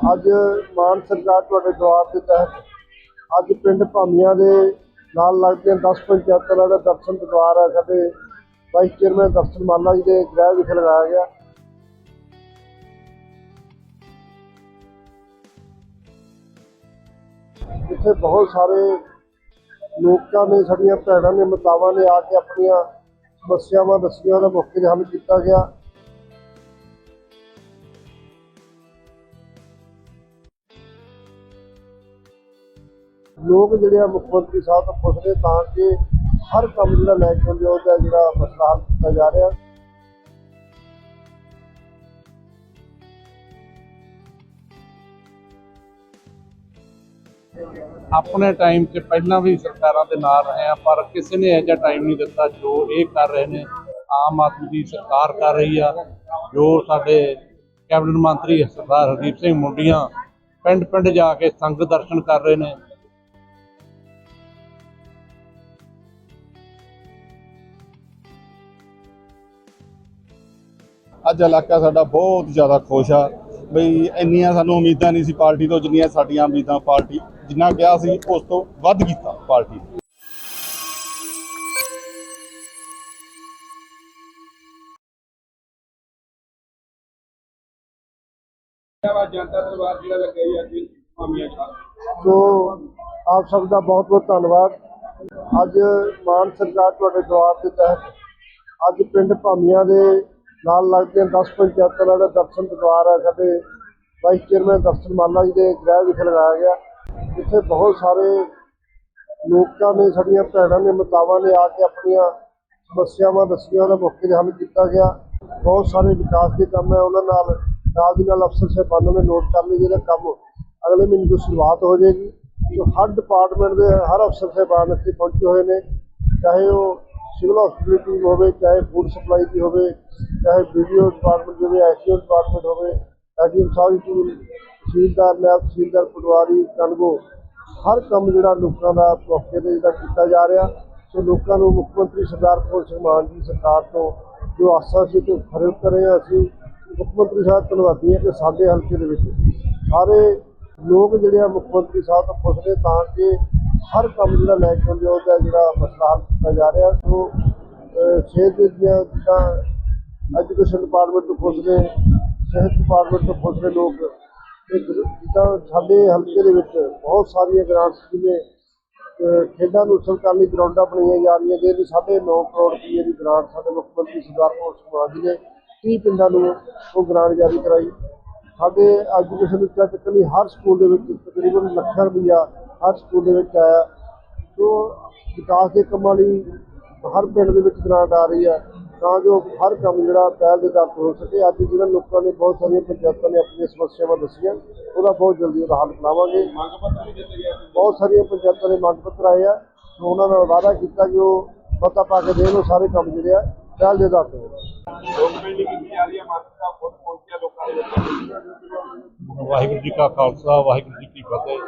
ਅੱਜ ਮਾਨ ਸਰਕਾਰ ਤੁਹਾਡੇ ਦੁਆਰ ਦੇ ਤਹਿਤ ਅੱਜ ਪਿੰਡ ਭਾਮੀਆਂ ਦੇ ਨਾਲ ਲੱਗਦੇ 10 ਪੰਚਾਇਤਾਂ ਦਾ ਦਰਸ਼ਨ ਦੁਆਰ ਹੈ ਸਾਡੇ ਵਾਈਸ ਚੇਅਰਮੈਨ ਦਰਸ਼ਨ ਮਾਲਾ ਜੀ ਦੇ ਗ੍ਰਹਿ ਵਿਖੇ ਲਗਾਇਆ ਗਿਆ। ਇੱਥੇ ਬਹੁਤ ਸਾਰੇ ਲੋਕਾਂ ਨੇ ਸਾਡੀਆਂ ਭੈਣਾਂ ਨੇ ਮਾਤਾਵਾਂ ਨੇ ਆ ਕੇ ਆਪਣੀਆਂ ਸਮੱਸਿਆਵਾਂ ਦੱਸੀਆਂ ਦਾ ਮੌਕੇ ਤੇ ਹੱਲ ਕੀਤਾ ਗਿਆ। ਲੋਕ ਜਿਹੜੇ ਆ ਮੁੱਖ ਮੰਤਰੀ ਸਾਹਿਬ ਤੋਂ ਪੁੱਛਦੇ ਤਾਂ ਕਿ ਹਰ ਕੰਮ ਜਿਹੜਾ ਲੈ ਕੇ ਆਉਂਦੇ ਉਹਦਾ ਜਿਹੜਾ ਮਸਲਾ ਹੱਲ ਕੀਤਾ ਜਾ ਰਿਹਾ। ਆਪਣੇ ਟਾਈਮ 'ਚ ਪਹਿਲਾਂ ਵੀ ਸਰਕਾਰਾਂ ਦੇ ਨਾਲ ਰਹੇ ਆ, ਪਰ ਕਿਸੇ ਨੇ ਇਹੋ ਜਿਹਾ ਟਾਈਮ ਨਹੀਂ ਦਿੱਤਾ ਜੋ ਇਹ ਕਰ ਰਹੇ ਨੇ। ਆਮ ਆਦਮੀ ਦੀ ਸਰਕਾਰ ਕਰ ਰਹੀ ਆ, ਜੋ ਸਾਡੇ ਕੈਬਨਿਟ ਮੰਤਰੀ ਸਰਦਾਰ ਹਰਦੀਪ ਸਿੰਘ ਮੁੰਡੀਆਂ ਪਿੰਡ ਪਿੰਡ ਜਾ ਕੇ ਸੰਗਤ ਦਰਸ਼ਨ ਕਰ ਰਹੇ ਨੇ। ਅੱਜ ਇਲਾਕਾ ਸਾਡਾ ਬਹੁਤ ਜ਼ਿਆਦਾ ਖੁਸ਼ ਆ ਬਈ ਇੰਨੀਆਂ ਸਾਨੂੰ ਉਮੀਦਾਂ ਨਹੀਂ ਸੀ ਪਾਰਟੀ ਤੋਂ, ਜਿੰਨੀਆਂ ਸਾਡੀਆਂ ਉਮੀਦਾਂ ਪਾਰਟੀ, ਜਿੰਨਾ ਕਿਹਾ ਸੀ, ਉਸ ਤੋਂ ਵੱਧ ਕੀਤਾ ਪਾਰਟੀ ਨੇ। ਸੋ, ਆਪ ਸਭ ਦਾ ਬਹੁਤ ਬਹੁਤ ਧੰਨਵਾਦ ਅੱਜ ਮਾਨ ਸਰਕਾਰ ਤੁਹਾਡੇ ਦੁਆਰ ਦੇ ਤਹਿਤ ਅੱਜ ਪਿੰਡ ਭਾਮੀਆਂ ਦੇ ਨਾਲ ਲੱਗਦੇ 10 ਪੰਚਾਇਤਾਂ ਦਾ ਦਰਸ਼ਨ ਦਰਬਾਰ ਹੈ ਸਾਡੇ। ਵਾਈਸ ਚੇਅਰਮੈਨ ਦਰਸ਼ਨ ਮਾਲਾ ਜੀ ਦੇ ਗ੍ਰਹਿ ਵਿਖੇ ਲਗਾਇਆ ਗਿਆ। ਜਿੱਥੇ ਬਹੁਤ ਸਾਰੇ ਲੋਕਾਂ ਨੇ, ਸਾਡੀਆਂ ਭੈਣਾਂ ਨੇ, ਮਾਤਾਵਾਂ ਨੇ ਆ ਕੇ ਆਪਣੀਆਂ ਸਮੱਸਿਆਵਾਂ ਦੱਸੀਆਂ, ਉਹਦਾ ਮੌਕੇ ਤੇ ਹੱਲ ਕੀਤਾ ਗਿਆ। ਬਹੁਤ ਸਾਰੇ ਵਿਕਾਸ ਦੇ ਕੰਮ ਹੈ, ਉਹਨਾਂ ਨਾਲ ਨਾਲ ਦੀ ਨਾਲ ਅਫਸਰ ਸਾਹਿਬਾਨਾਂ ਨੇ ਨੋਟ ਕਰ ਲਈ ਜਿਹੜਾ ਕੰਮ ਅਗਲੇ ਮਹੀਨੇ ਤੋਂ ਸ਼ੁਰੂਆਤ ਹੋ ਜਾਏਗੀ। ਜੋ ਹਰ ਡਿਪਾਰਟਮੈਂਟ ਦੇ, ਹਰ ਅਫਸਰ ਸਾਹਿਬਾਨ ਇੱਥੇ ਪਹੁੰਚੇ ਹੋਏ ਨੇ। ਚਾਹੇ ਉਹ ਸਿਵਲ ਹਸਪੀਟਲ ਦੀ ਹੋਵੇ, ਚਾਹੇ ਫੂਡ ਸਪਲਾਈ ਦੀ ਹੋਵੇ ਚਾਹੇ ਵੀਡੀਓ ਡਿਪਾਰਟਮੈਂਟ ਦੀ ਹੋਵੇ ਐਸਡੀਓ ਡਿਪਾਰਟਮੈਂਟ ਹੋਵੇ ਐਸਡੀਓ ਸਾਹਿਬ ਦੀ ਤਹਿਸੀਲਦਾਰ ਨਾਇਬ ਤਹਿਸੀਲਦਾਰ ਪਟਵਾਰੀ ਕਨਗੋ ਹਰ ਕੰਮ ਜਿਹੜਾ ਲੋਕਾਂ ਦਾ ਮੌਕੇ ਤੇ ਜਿਹੜਾ ਕੀਤਾ ਜਾ ਰਿਹਾ। ਸੋ ਲੋਕਾਂ ਨੂੰ ਮੁੱਖ ਮੰਤਰੀ ਸਰਦਾਰ ਭਗਵੰਤ ਸਿੰਘ ਮਾਨ ਜੀ ਸਰਕਾਰ ਤੋਂ ਜੋ ਆਸਾ ਸੀ ਤੇ ਖਰੇ ਕਰੇ ਹਾਂ ਅਸੀਂ। ਮੁੱਖ ਮੰਤਰੀ ਸਾਹਿਬ ਧੰਨਵਾਦੀ ਹਾਂ ਕਿ ਸਾਡੇ ਹਲਕੇ ਦੇ ਵਿੱਚ ਸਾਰੇ ਲੋਕ ਜਿਹੜੇ ਆ ਮੁੱਖ ਮੰਤਰੀ ਸਾਹਿਬ ਤੋਂ ਪੁੱਛਦੇ ਤਾਂ ਕਿ ਹਰ ਕੰਮ ਜਿਹੜਾ ਲੈ ਕੇ ਆਉਂਦੇ ਉਹਦਾ ਜਿਹੜਾ ਮਸਲਾ ਹੱਲ ਕੀਤਾ ਜਾ ਰਿਹਾ। ਸੋ ਅਹ, ਸਿਹਤ ਦੀਆਂ ਐਜੂਕੇਸ਼ਨ ਡਿਪਾਰਟਮੈਂਟ ਤੋਂ ਪੁੱਛਦੇ ਸਿਹਤ ਡਿਪਾਰਟਮੈਂਟ ਤੋਂ ਖੁਸ਼ ਪੁੱਛਦੇ ਲੋਕ। ਇੱਕ ਜਿੱਦਾਂ ਸਾਡੇ ਹਲਕੇ ਦੇ ਵਿੱਚ ਬਹੁਤ ਸਾਰੀਆਂ ਗ੍ਰਾਂਟਸ ਜਿਵੇਂ ਖੇਡਾਂ ਨੂੰ ਉਸਲ ਕਰਨ ਲਈ ਗਰਾਊਂਡਾਂ ਬਣਾਈਆਂ ਜਾ ਰਹੀਆਂ ਜਿਹਦੀ ਸਾਢੇ 9 ਕਰੋੜ ਰੁਪਏ ਦੀ ਗ੍ਰਾਂਟ ਸਾਡੇ ਮੁੱਖ ਮੰਤਰੀ ਸਰਦਾਰ ਭਗਵੰਤ ਸਿੰਘ ਮਾਨ ਜੀ ਨੇ 30 ਪਿੰਡਾਂ ਨੂੰ ਉਹ ਗ੍ਰਾਂਟ ਜਾਰੀ ਕਰਾਈ। ਸਾਡੇ ਐਜੂਕੇਸ਼ਨ ਉੱਚਾ ਚੱਕਣ ਲਈ ਹਰ ਸਕੂਲ ਦੇ ਵਿੱਚ ਤਕਰੀਬਨ ਲੱਖਾਂ ਰੁਪਈਆ ਹਰ ਸਕੂਲ ਦੇ ਵਿੱਚ ਆਇਆ। ਸੋ ਵਿਕਾਸ ਦੇ ਕੰਮਾਂ ਲਈ ਹਰ ਪਿੰਡ ਦੇ ਵਿੱਚ ਗ੍ਰਾਂਟ ਆ ਰਹੀ ਹੈ ਤਾਂ ਜੋ ਹਰ ਕੰਮ ਜਿਹੜਾ ਪਹਿਲ ਦੇ ਦਰ ਤੇ ਹੋ ਸਕੇ। ਅੱਜ ਜਿਹੜਾ ਲੋਕਾਂ ਨੇ ਬਹੁਤ ਸਾਰੀਆਂ ਪੰਚਾਇਤਾਂ ਨੇ ਆਪਣੀਆਂ ਸਮੱਸਿਆਵਾਂ ਦੱਸੀਆਂ ਉਹਦਾ ਬਹੁਤ ਜਲਦੀ ਉਹਦਾ ਹੱਲ ਗਏ ਬਹੁਤ ਸਾਰੀਆਂ ਪੰਚਾਇਤਾਂ ਨੇ ਮੰਗ ਪੱਤਰ ਆਏ ਆ। ਸੋ ਉਹਨਾਂ ਨਾਲ ਵਾਅਦਾ ਕੀਤਾ ਕਿ ਉਹ ਪਤਾ ਪਾ ਕੇ ਦੇਣ ਉਹ ਸਾਰੇ ਕੰਮ ਜਿਹੜੇ ਆ ਪਹਿਲ ਦੇ ਦਰ ਤੇ ਹੋਣ। ਲੋਕ ਮਿਲਣੀ ਕੀਤੀ ਜਾ ਰਹੀ ਹੈ ਵਾਹਿਗੁਰੂ ਜੀ ਕਾ ਖਾਲਸਾ ਵਾਹਿਗੁਰੂ ਜੀ ਕੀ ਫਤਿਹ।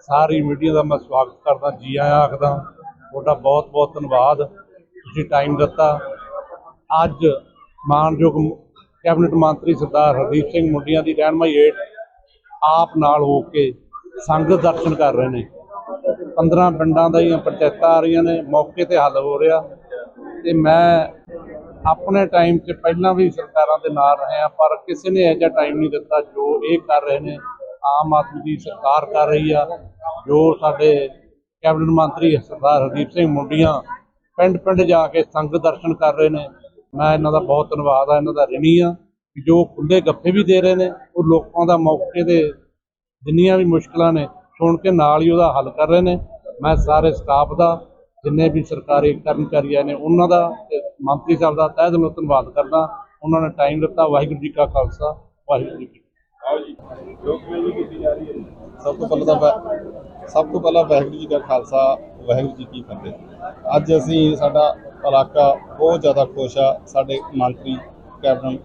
ਸਾਰੀ ਮੀਡੀਆ ਦਾ ਮੈਂ ਸਵਾਗਤ ਕਰਦਾ ਜੀ ਆਇਆਂ ਆਖਦਾ। ਤੁਹਾਡਾ ਬਹੁਤ ਬਹੁਤ ਧੰਨਵਾਦ। ਤੁਸੀਂ ਟਾਈਮ ਦਿੱਤਾ। ਅੱਜ ਮਾਨਯੋਗ ਕੈਬਨਿਟ ਮੰਤਰੀ ਸਰਦਾਰ ਹਰਦੀਪ ਸਿੰਘ ਮੁੰਡੀਆਂ ਦੀ ਰਹਿਨਮਾਈ ਹੇਠ ਆਪ ਨਾਲ ਹੋ ਕੇ ਸੰਗਤ ਦਰਸ਼ਨ ਕਰ ਰਹੇ ਨੇ। 15 ਪਿੰਡਾਂ ਦੀਆਂ ਪੰਚਾਇਤਾਂ ਆ ਰਹੀਆਂ ਨੇ, ਮੌਕੇ ਤੇ ਹੱਲ ਹੋ ਰਿਹਾ। ਤੇ ਮੈਂ ਆਪਣੇ ਟਾਈਮ 'ਚ ਪਹਿਲਾਂ ਵੀ ਸਰਕਾਰਾਂ ਦੇ ਨਾਲ ਰਹੇ ਪਰ ਕਿਸੇ ਨੇ ਇਹੋ ਜਿਹਾ ਟਾਈਮ ਨਹੀਂ ਦਿੱਤਾ ਜੋ ਇਹ ਕਰ ਰਹੇ ਨੇ। ਆਮ ਆਦਮੀ ਦੀ ਸਰਕਾਰ ਕਰ ਰਹੀ ਆ, ਜੋ ਸਾਡੇ ਕੈਬਨਿਟ ਮੰਤਰੀ ਸਰਦਾਰ ਹਰਦੀਪ ਸਿੰਘ ਮੁੰਡੀਆਂ ਪਿੰਡ ਪਿੰਡ ਜਾ ਕੇ ਸੰਗਤ ਦਰਸ਼ਨ ਕਰ ਰਹੇ ਨੇ। ਮੈਂ ਇਹਨਾਂ ਦਾ ਬਹੁਤ ਧੰਨਵਾਦ ਆ ਇਹਨਾਂ ਦਾ ਰਿਣੀ ਆ ਕਿ ਜੋ ਖੁੱਲੇ ਗੱਫੇ ਵੀ ਦੇ ਰਹੇ ਨੇ ਉਹ ਲੋਕਾਂ ਦਾ ਮੌਕੇ ਦੇ ਜਿੰਨੀਆਂ ਵੀ ਮੁਸ਼ਕਲਾਂ ਨੇ ਸੁਣ ਕੇ ਨਾਲ ਹੀ ਉਹਦਾ ਹੱਲ ਕਰ ਰਹੇ ਨੇ। ਮੈਂ ਸਾਰੇ ਸਟਾਫ ਦਾ ਜਿੰਨੇ ਵੀ ਸਰਕਾਰੀ ਕਰਮਚਾਰੀ ਆਏ ਨੇ ਉਹਨਾਂ ਦਾ ਤੇ ਮੰਤਰੀ ਸਾਹਿਬ ਦਾ ਤਹਿ ਦਿਲੋਂ ਧੰਨਵਾਦ ਕਰਦਾ। ਉਹਨਾਂ ਨੇ ਟਾਈਮ ਦਿੱਤਾ ਵਾਹਿਗੁਰੂ ਜੀ ਕਾ ਖਾਲਸਾ ਵਾਹਿਗੁਰੂ ਜੀ ਕੀ ਫਤਿਹ। ਸਭ ਤੋਂ ਪਹਿਲਾਂ ਤਾਂ ਸਭ ਤੋਂ ਪਹਿਲਾਂ ਵਾਹਿਗੁਰੂ ਜੀ ਕਾ ਖਾਲਸਾ ਵਾਹਿਗੁਰੂ ਜੀ ਕੀ ਫਤਿਹ। ਅੱਜ ਅਸੀਂ ਸਾਡਾ ਇਲਾਕਾ ਬਹੁਤ ਜ਼ਿਆਦਾ ਖੁਸ਼ ਆ। ਸਾਡੇ ਮੰਤਰੀ ਕੈਪਟਨ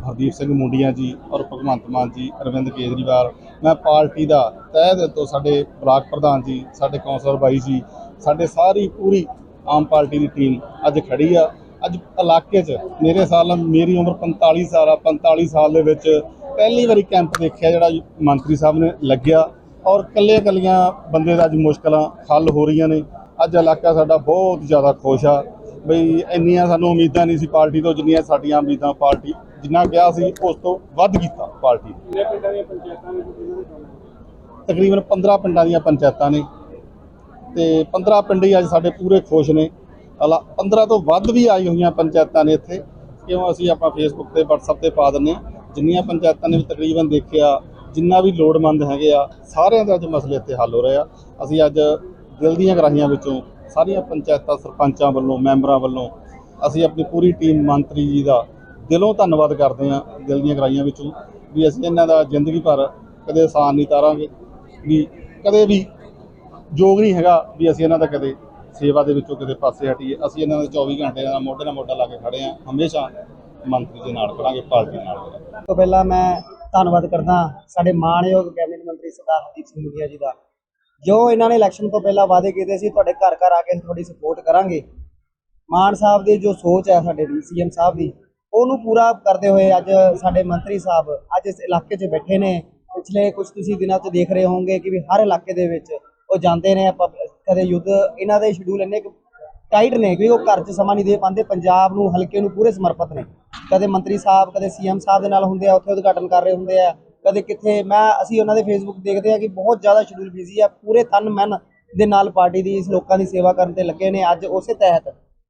ਹਰਦੀਪ ਸਿੰਘ ਮੁੰਡੀਆਂ ਜੀ ਔਰ ਭਗਵੰਤ ਮਾਨ ਜੀ, ਅਰਵਿੰਦ ਕੇਜਰੀਵਾਲ, ਮੈਂ ਪਾਰਟੀ ਦਾ ਤਹਿ ਦਿਲ ਤੋਂ ਸਾਡੇ ਬਲਾਕ ਪ੍ਰਧਾਨ ਜੀ, ਸਾਡੇ ਕੌਂਸਲਰ ਬਾਈ ਜੀ, ਸਾਡੇ ਸਾਰੀ ਪੂਰੀ ਆਮ ਪਾਰਟੀ ਦੀ ਟੀਮ ਅੱਜ ਖੜੀ ਆ। ਅੱਜ ਇਲਾਕੇ 'ਚ ਮੇਰੇ ਸਾਲ ਮੇਰੀ ਉਮਰ 45 ਸਾਲ ਆ। 45 ਸਾਲ ਦੇ ਵਿੱਚ ਪਹਿਲੀ ਵਾਰੀ ਕੈਂਪ ਦੇਖਿਆ ਜਿਹੜਾ ਮੰਤਰੀ ਸਾਹਿਬ ਨੇ ਲੱਗਿਆ ਔਰ ਕੱਲੇ ਕੱਲੀਆਂ ਬੰਦੇ ਦਾ ਅੱਜ ਮੁਸ਼ਕਲਾਂ ਹੱਲ ਹੋ ਰਹੀਆਂ ਨੇ। ਅੱਜ ਇਲਾਕਾ ਸਾਡਾ ਬਹੁਤ ਜ਼ਿਆਦਾ ਖੁਸ਼ ਆ। ਬਈ ਇੰਨੀਆਂ ਸਾਨੂੰ ਉਮੀਦਾਂ ਨਹੀਂ ਸੀ ਪਾਰਟੀ ਤੋਂ ਜਿੰਨੀਆਂ ਸਾਡੀਆਂ ਉਮੀਦਾਂ ਪਾਰਟੀ ਜਿੰਨਾ ਕਿਹਾ ਸੀ ਉਸ ਤੋਂ ਵੱਧ ਕੀਤਾ ਪਾਰਟੀ ਨੇ। ਤਕਰੀਬਨ 15 ਪਿੰਡਾਂ ਦੀਆਂ ਪੰਚਾਇਤਾਂ ਨੇ ਤੇ 15 ਪਿੰਡ ਹੀ ਅੱਜ ਸਾਡੇ ਪੂਰੇ ਖੁਸ਼ ਨੇ। ਅਲਾ 15 ਤੋਂ ਵੱਧ ਵੀ ਆਈ ਹੋਈਆਂ ਪੰਚਾਇਤਾਂ ਨੇ ਇੱਥੇ। ਕਿਉਂ ਅਸੀਂ ਆਪਾਂ ਫੇਸਬੁੱਕ ਤੇ WhatsApp ਤੇ ਪਾ ਦਿੰਨੇ ਆ ਜਿੰਨੀਆਂ ਪੰਚਾਇਤਾਂ ਨੇ ਵੀ ਤਕਰੀਬਨ ਦੇਖਿਆ ਜਿੰਨਾ ਵੀ ਲੋੜਵੰਦ ਹੈਗੇ ਆ ਸਾਰਿਆਂ ਦੇ ਅੱਜ ਮਸਲੇ ਇੱਥੇ ਹੱਲ ਹੋ ਰਹੇ ਅਸੀਂ ਅੱਜ ਦਿਲ ਦੀਆਂ ਗਰਾਹੀਆਂ ਵਿੱਚੋਂ ਸਾਰੀਆਂ ਪੰਚਾਇਤਾਂ, ਸਰਪੰਚਾਂ ਵੱਲੋਂ, ਮੈਂਬਰਾਂ ਵੱਲੋਂ ਅਸੀਂ ਆਪਣੀ ਪੂਰੀ ਟੀਮ ਮੰਤਰੀ ਜੀ ਦਾ ਦਿਲੋਂ ਧੰਨਵਾਦ ਕਰਦੇ ਹਾਂ ਦਿਲ ਦੀਆਂ ਗਰਾਹੀਆਂ ਵਿੱਚੋਂ ਵੀ ਅਸੀਂ ਇਹਨਾਂ ਦਾ ਜ਼ਿੰਦਗੀ ਭਰ ਕਦੇ ਆਸਾਨ ਨਹੀਂ ਤਾਰਾਂਗੇ, ਵੀ ਕਦੇ ਵੀ ਯੋਗ ਨਹੀਂ ਹੈਗਾ ਵੀ ਅਸੀਂ ਇਹਨਾਂ ਦਾ ਕਦੇ ਸੇਵਾ ਦੇ ਵਿੱਚੋਂ ਕਿਤੇ ਪਾਸੇ ਹਟੀਏ। ਅਸੀਂ ਇਹਨਾਂ ਦੇ 24 ਘੰਟੇ ਨਾਲ ਮੋਢੇ ਨਾਲ ਮੋਢਾ ਲਾ ਕੇ ਖੜੇ ਆ ਹਮੇਸ਼ਾ ਮੰਤਰੀ ਦੇ ਨਾਲ ਖੜਾਂਗੇ, ਪਾਰਟੀ ਨਾਲ ਖੜਾਂਗੇ। ਤੋਂ ਪਹਿਲਾਂ ਮੈਂ ਧੰਨਵਾਦ ਕਰਦਾ ਸਾਡੇ ਮਾਣਯੋਗ ਕੈਬਨਿਟ ਮੰਤਰੀ ਸਰਦਾਰ ਹਰਦੀਪ ਸਿੰਘ ਮੁੰਡਿਆ ਜੀ ਦਾ। ਜੋ ਇਹਨਾਂ ਨੇ ਇਲੈਕਸ਼ਨ ਤੋਂ ਪਹਿਲਾਂ ਵਾਅਦੇ ਕੀਤੇ ਸੀ, ਤੁਹਾਡੇ ਘਰ ਘਰ ਆ ਕੇ ਅਸੀਂ ਤੁਹਾਡੀ ਸਪੋਰਟ ਕਰਾਂਗੇ। ਮਾਨ ਸਾਹਿਬ ਦੀ ਜੋ ਸੋਚ ਹੈ ਸਾਡੇ ਦੀ ਸੀਐਮ ਸਾਹਿਬ ਦੀ, ਉਹਨੂੰ ਪੂਰਾ ਕਰਦੇ ਹੋਏ ਅੱਜ ਸਾਡੇ ਮੰਤਰੀ ਸਾਹਿਬ ਅੱਜ ਇਸ ਇਲਾਕੇ 'ਚ ਬੈਠੇ ਨੇ। ਪਿਛਲੇ ਕੁਝ ਤੁਸੀਂ ਦਿਨਾਂ 'ਚ ਦੇਖ ਰਹੇ ਹੋਵੋਗੇ ਕਿ ਵੀ ਹਰ ਇਲਾਕੇ ਦੇ ਵਿੱਚ ਉਹ ਜਾਂਦੇ ਨੇ, ਆਪਾਂ ਕਦੇ ਯੁੱਧ, ਇਹਨਾਂ ਦੇ ਸ਼ਡਿਊਲ ਇੰਨੇ ਕੁ ਟਾਈਟ ਨੇ ਕਿ ਉਹ ਘਰ 'ਚ ਸਮਾਂ ਨਹੀਂ ਦੇ ਪਾਉਂਦੇ, ਪੰਜਾਬ ਨੂੰ ਹਲਕੇ ਨੂੰ ਪੂਰੇ ਸਮਰਪਿਤ ਨੇ। ਕਦੇ ਮੰਤਰੀ ਸਾਹਿਬ, ਕਦੇ ਸੀਐਮ ਸਾਹਿਬ ਦੇ ਨਾਲ ਹੁੰਦੇ ਆ, ਉੱਥੇ ਉਦਘਾਟਨ ਕਰ ਰਹੇ ਹੁੰਦੇ ਆ। ਕਦੇ ਕਿੱਥੇ, ਮੈਂ, ਅਸੀਂ ਉਹਨਾਂ ਦੇ ਫੇਸਬੁੱਕ ਦੇਖਦੇ ਆ ਕਿ ਬਹੁਤ ਜ਼ਿਆਦਾ ਸ਼ਡਿਊਲ ਬਿਜ਼ੀ ਆ, ਪੂਰੇ ਤਨ ਮਨ ਦੇ ਨਾਲ ਪਾਰਟੀ ਦੀ, ਇਸ ਲੋਕਾਂ ਦੀ ਸੇਵਾ ਕਰਨ ਤੇ ਲੱਗੇ ਨੇ ਅੱਜ ਉਸੇ ਤਹਿਤ।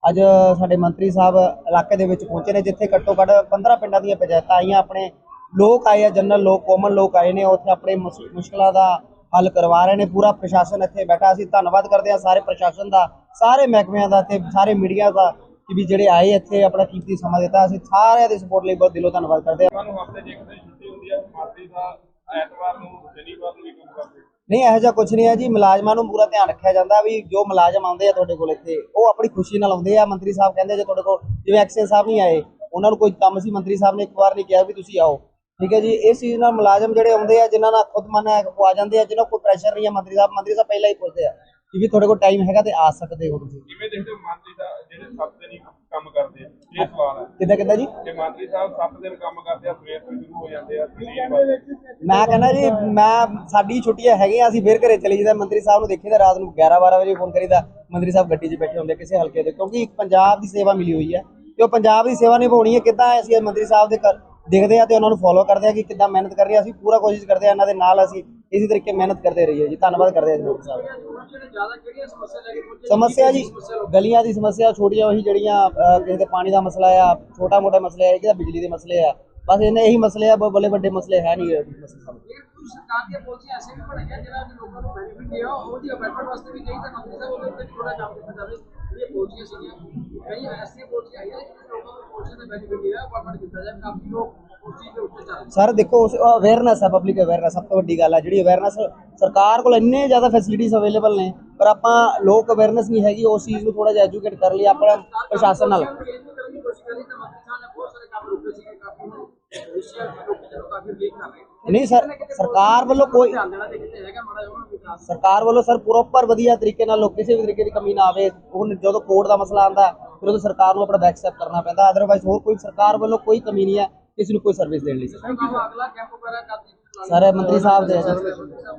ਅੱਜ ਸਾਡੇ ਮੰਤਰੀ ਸਾਹਿਬ ਇਲਾਕੇ ਦੇ ਵਿੱਚ ਪਹੁੰਚੇ ਨੇ, ਜਿੱਥੇ ਘੱਟੋ ਘੱਟ 15 ਪਿੰਡਾਂ ਦੀਆਂ ਪੰਚਾਇਤਾਂ ਆਈਆਂ, ਆਪਣੇ ਲੋਕ ਆਏ ਆ ਜਨਰਲ ਲੋਕ ਕੋਮਨ ਲੋਕ ਆਏ ਨੇ, ਉੱਥੇ ਆਪਣੇ ਮੁਸ਼- ਮੁਸ਼ਕਲਾਂ ਦਾ ਹੱਲ ਕਰਵਾ ਰਹੇ ਨੇ, ਪੂਰਾ ਪ੍ਰਸ਼ਾਸਨ ਇੱਥੇ ਬੈਠਾ, ਅਸੀਂ ਧੰਨਵਾਦ ਕਰਦੇ ਹਾਂ ਸਾਰੇ ਪ੍ਰਸ਼ਾਸਨ ਦਾ, ਸਾਰੇ ਮਹਿਕਮਿਆਂ ਦਾ ਤੇ ਸਾਰੇ ਮੀਡੀਆ ਦਾ ਕਿ ਵੀ ਜਿਹੜੇ ਆਏ ਇੱਥੇ, ਆਪਣਾ ਕੀਮਤੀ ਸਮਾਂ ਦਿੱਤਾ, ਅਸੀਂ ਸਾਰਿਆਂ ਦੀ ਸਪੋਰਟ ਲਈ ਬਹੁਤ ਦਿਲੋਂ ਧੰਨਵਾਦ ਕਰਦੇ ਹਾਂ। ਦਾ ਨਹੀਂ ਇਹੋ ਜਿਹਾ ਕੁਝ ਨਹੀਂ ਹੈ ਜੀ ਮੁਲਾਜ਼ਮਾਂ ਨੂੰ ਪੂਰਾ ਧਿਆਨ ਰੱਖਿਆ ਜਾਂਦਾ ਵੀ ਜੋ ਮੁਲਾਜ਼ਮ ਆਉਂਦੇ ਆ ਤੁਹਾਡੇ ਕੋਲ ਇੱਥੇ ਉਹ ਆਪਣੀ ਖੁਸ਼ੀ ਨਾਲ ਆਉਂਦੇ ਆ। ਮੰਤਰੀ ਸਾਹਿਬ ਕਹਿੰਦੇ ਜੇ ਤੁਹਾਡੇ ਕੋਲ ਜਿਵੇਂ ਐਕਸ਼ਨ ਸਾਹਿਬ ਨਹੀਂ ਆਏ ਉਹਨਾਂ ਨੂੰ ਕੋਈ ਕੰਮ ਸੀ ਮੰਤਰੀ ਸਾਹਿਬ ਨੇ ਇੱਕ ਵਾਰ ਨਹੀਂ ਕਿਹਾ ਵੀ ਤੁਸੀਂ ਆਓ। ਠੀਕ ਹੈ ਜੀ ਇਸ ਚੀਜ਼ ਨਾਲ ਮੁਲਾਜ਼ਮ ਜਿਹੜੇ ਆਉਂਦੇ ਆ ਜਿਨ੍ਹਾਂ ਨਾਲ ਖੁਦ ਮਨ ਹੈ ਉਹ ਆ ਜਾਂਦੇ ਆ ਜਿਹਨਾਂ ਕੋਲ ਪ੍ਰੈਸ਼ਰ ਨਹੀਂ ਹੈ ਮੰਤਰੀ ਸਾਹਿਬ ਮੰਤਰੀ ਸਾਹਿਬ ਪਹਿਲਾਂ ਹੀ ਪੁੱਛਦੇ ਆ ਕਿ ਵੀ ਤੁਹਾਡੇ ਕੋਲ ਟਾਈਮ ਹੈਗਾ ਤੇ ਆ ਸਕਦੇ ਹੋ ਤੁਸੀਂ। ਕਿਵੇਂ ਦੇਖਦੇ ਹੋ ਮੰਤਰੀ ਦਾ ਜਿਹੜੇ 7 ਦਿਨ ਹੀ ਕੰਮ ਕਰਦੇ ਆ ਇਹ ਸਵਾਲ ਹੈ। ਕਿੱਦਾਂ ਕਿੱਦਾਂ ਜੀ? ਜੇ ਮੰਤਰੀ ਸਾਹਿਬ 7 ਦਿਨ ਕੰਮ ਕਰਦੇ ਆ ਸਵੇਰ ਤੋਂ ਸ਼ੁਰੂ ਹੋ ਜਾਂਦੇ ਆ ਮੈਂ ਕਹਿੰਦਾ ਜੀ ਮੈਂ ਸਾਡੀ ਛੁੱਟੀਆਂ ਹੈਗੀਆਂ ਅਸੀਂ ਫਿਰ ਘਰੇ ਚਲੇ ਜਾਈਦਾ। ਮੰਤਰੀ ਸਾਹਿਬ ਨੂੰ ਦੇਖੀਦਾ ਰਾਤ ਨੂੰ 11 12 ਵਜੇ ਫੋਨ ਕਰੀਦਾ। ਮੰਤਰੀ ਸਾਹਿਬ ਗੱਡੀ 'ਚ ਬੈਠੇ ਹੁੰਦੇ ਆ ਕਿਸੇ ਹਲਕੇ ਦੇ। ਕਿਉਂਕਿ ਇੱਕ ਪੰਜਾਬ ਦੀ ਸੇਵਾ ਮਿਲੀ ਹੋਈ ਹੈ। ਤੇ ਉਹ ਪੰਜਾਬ ਦੀ ਸੇਵਾ ਨਿਭਾਉਣੀ ਹੈ ਕਿੱਦਾਂ ਅਸੀਂ ਮੰਤਰੀ ਸਾਹਿਬ ਦੇ ਘਰ ਦੇਖਦੇ ਆ ਤੇ ਉਹਨਾਂ ਨੂੰ ਫੋਲੋ ਕਰਦੇ ਆ ਕਿ ਕਿੱਦਾਂ ਮਿਹਨਤ ਕਰ ਰਹੇ ਆ ਅਸੀਂ ਪੂਰਾ ਕੋਸ਼ਿਸ਼ ਕਰਦੇ ਆ ਇਹਨਾਂ ਦੇ ਨਾਲ ਅਸੀਂ ਇਸੇ ਤਰੀਕੇ ਮਿਹਨਤ ਕਰਦੇ ਰਹੀਏ ਜੀ। ਧੰਨਵਾਦ ਕਰਦੇ ਆ ਜੀ ਮੰਤਰੀ ਸਾਹਿਬ। ਸਮੱਸਿਆ ਜੀ, ਗਲੀਆਂ ਦੀ ਸਮੱਸਿਆ, ਛੋਟੀਆਂ ਉਹੀ ਜਿਹੜੀਆਂ ਕਿਸੇ ਦੇ ਪਾਣੀ ਦਾ ਮਸਲਾ ਆ, ਛੋਟਾ ਮੋਟਾ ਮਸਲਾ ਆ ਕਿਸੇ ਦਾ ਬਿਜਲੀ ਦੇ ਮਸਲੇ ਆ। ਬਸ ਇਹਨੇ ਇਹੀ ਮਸਲੇ ਆ ਬੜੇ ਵੱਡੇ ਮਸਲੇ ਹੈ ਨਹੀਂ ਮਸਲੇ ਸਾਹਿਬ ਸਰਕਾਰ ਦੀਆਂ ਪਾਲਿਸੀਆਂ ਐਸੇ ਵੀ ਬਣਾਈਆਂ ਜਿਹੜਾ ਲੋਕਾਂ ਨੂੰ ਬੈਨੀਫਿਟ ਦੇ ਆ ਉਹਦੀ ਅਪਾਇੰਟਮੈਂਟ ਵਾਸਤੇ ਵੀ ਚਾਹੀਦਾ ਮੰਤਰੀ ਸਾਹਿਬ ਉਹਦੇ ਉੱਤੇ ਥੋੜਾ ਕੰਮ ਕੀਤਾ ਜਾਵੇ। ਇਹ ਪਾਲਿਸੀਆਂ ਸੀਗੀਆਂ ਕਈ ਐਸੀਆਂ ਪਾਲਿਸੀਆਂ ਆਈਆਂ ਜਿਹੜੇ ਲੋਕਾਂ ਨੂੰ ਪਾਲਿਸੀਆਂ ਦਾ ਬੈਨੀਫਿਟ ਦੇ ਆ ਅਪਾਇੰਟਮੈਂਟ ਕੀਤਾ ਜਾਵੇ ਕਾਫੀ ਲੋਕ ਉਸ ਚੀਜ਼ ਦੇ ਉੱਤੇ ਚੱਲ ਰਹੇ ਸਰ ਦੇਖੋ ਅਵੇਅਰਨੈਸ ਹੈ ਪਬਲਿਕ ਅਵੇਅਰਨੈਸ ਸਭ ਤੋਂ ਵੱਡੀ ਗੱਲ ਹੈ ਜਿਹੜੀ ਅਵੇਅਰਨੈਸ ਸਰਕਾਰ ਕੋਲ ਇੰਨੇ ਜ਼ਿਆਦਾ ਫੈਸਿਲਿਟੀਜ਼ ਅਵੇਲੇਬਲ ਨੇ ਪਰ ਆਪਾਂ ਲੋਕ ਅਵੇਅਰਨੈਸ ਨਹੀਂ ਹੈਗੀ ਉਸ ਚੀਜ਼ ਨੂੰ ਥੋੜਾ ਜਿਹਾ ਐਜੂਕੇਟ ਕਰ ਲਈ ਆਪਣਾ ਪ੍ਰਸ਼ਾਸਨ ਨਾਲ ਚੇਂਜ ਕਰਨ ਦੀ ਕੋਸ਼ਿਸ਼ ਕਰੀ ਤਾਂ ਮੰਤਰੀ ਸਾਹਿਬ ਨੇ ਬਹੁਤ ਸਾਰੇ ਕੰਮ ਰੁਕੇ ਸੀਗੇ ਕਾਫੀ ਵਿਸ਼ੇ ਲੋਕ ਚਲੋ ਕਾਫੀ ਲੀਕ ਕਰ ਰਹੇ ਨੇ। ਨਹੀਂ ਸਰ ਸਰਕਾਰ ਵੱਲੋਂ ਕੋਈ ਸਰਕਾਰ ਵੱਲੋਂ ਸਰ ਪ੍ਰੋਪਰ ਵਧੀਆ ਤਰੀਕੇ ਨਾਲ ਲੋਕ ਕਿਸੇ ਵੀ ਤਰੀਕੇ ਦੀ ਕਮੀ ਨਾ ਆਵੇ ਹੁਣ ਜਦੋਂ ਕੋਰਟ ਦਾ ਮਸਲਾ ਆਂਦਾ ਫਿਰ ਉਦੋਂ ਸਰਕਾਰ ਨੂੰ ਆਪਣਾ ਬੈਕ ਸਟੈਪ ਕਰਨਾ ਪੈਂਦਾ ਅਦਰਵਾਈਜ਼ ਹੋਰ ਕੋਈ ਸਰਕਾਰ ਵੱਲੋਂ ਕੋਈ ਕਮੀ ਨਹੀਂ ਹੈ ਕਿਸੇ ਨੂੰ ਕੋਈ ਸਰਵਿਸ ਦੇਣ ਲਈ ਸਰ। ਮੰਤਰੀ ਸਾਹਿਬ ਦੇ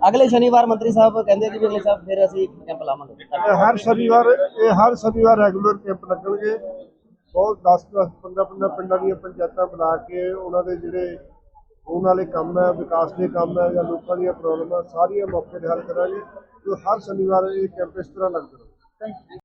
ਅਗਲੇ ਸ਼ਨੀਵਾਰ ਮੰਤਰੀ ਸਾਹਿਬ ਕਹਿੰਦੇ ਕਿ ਅਗਲੇ ਸਾਹਿਬ ਫਿਰ ਅਸੀਂ ਕੈਂਪ ਲਾਵਾਂਗੇ। ਹਰ ਸ਼ਨੀਵਾਰ ਇਹ ਹਰ ਸ਼ਨੀਵਾਰ ਰੈਗੂਲਰ ਕੈਂਪ ਲੱਗਣਗੇ। ਬਹੁਤ 10 10 15 15 ਪਿੰਡਾਂ ਦੀਆਂ ਪੰਚਾਇਤਾਂ ਬਣਾ ਕੇ ਉਹਨਾਂ ਦੇ ਜਿਹੜੇ ਹੋਣ ਵਾਲੇ ਕੰਮ ਹੈ, ਵਿਕਾਸ ਦੇ ਕੰਮ ਹੈ ਜਾਂ ਲੋਕਾਂ ਦੀਆਂ ਪ੍ਰੋਬਲਮਾਂ, ਸਾਰੀਆਂ ਮੌਕੇ ਤੇ ਹੱਲ ਕਰਾਂਗੇ। ਜੋ ਹਰ ਸ਼ਨੀਵਾਰ ਇਹ ਕੈਂਪ ਇਸ ਤਰ੍ਹਾਂ ਲੱਗਦੇ ਰਹੇ।